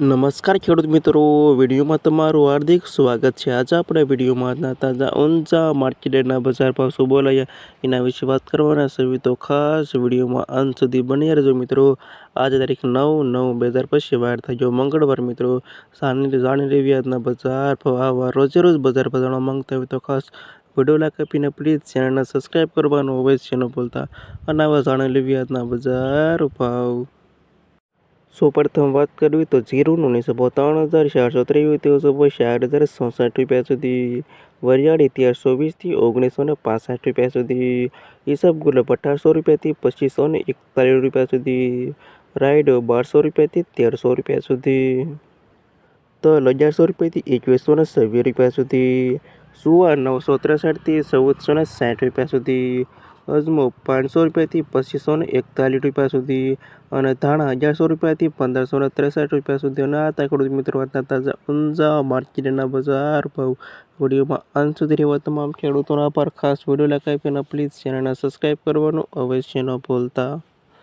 નમસ્કાર ખેડૂત મિત્રો, વિડીયોમાં તમારું હાર્દિક સ્વાગત છે. આજે આપણે વિડીયોમાં તાજા ઊંઝા માર્કેટના બજાર ભાવ શું બોલાયા એના વિશે વાત કરવાના છે. તો ખાસ વિડીયોમાં અંત સુધી બની રહેજો મિત્રો. આજે તારીખ નવ નવ બે હજાર પછી થઈ ગયો મંગળવાર મિત્રો. સાની જાણી લેવી બજાર ભાવ. આવા રોજે રોજ બજાર ભાવ માંગતા હોય તો ખાસ વીડિયો લાઈક આપીને પ્લીઝ ચેનલને સબસ્ક્રાઈબ કરવાનું અવશ્ય ન ભૂલતા. અને આવા જાણી લેવી આજના બજાર ભાવ. સૌ પ્રથમ વાત કરવી તો જીરુનો નીચે ત્રણ હજાર ચારસો ત્રેવીસ તેરસો ચાર હજાર ચોસઠ રૂપિયા સુધી. વરિયાળી તેરસો વીસથી ઓગણીસો ને પાસઠ રૂપિયા સુધી. હિસાબ ગુલાબ અઢારસો રૂપિયાથી પચીસો ને એકતાલીસ રૂપિયા સુધી. રાઈડ બારસો રૂપિયાથી તેરસો રૂપિયા સુધી. તલ અગિયારસો રૂપિયાથી એકવીસો ને છવ્વીસ રૂપિયા સુધી. સુવા નવસો ત્રેસઠથી ચૌદસો ને સાઠ રૂપિયા સુધી. અજમો પાંચસો રૂપિયાથી પચીસો ને એકતાલીસ રૂપિયા સુધી અને ધાણા અગિયારસો રૂપિયાથી પંદરસો ને ત્રેસઠ રૂપિયા સુધી. અને આ તા ખેડૂત મિત્રો આજના તાજા ઊંઝા માર્કેટના બજાર ભાવ વિડીયોમાં અંત સુધી રહેવા તમામ ખેડૂતોના પર ખાસ વીડિયો લખાવી અને પ્લીઝ ચેનલને સબસ્ક્રાઈબ કરવાનું અવશ્ય ન ભૂલતા.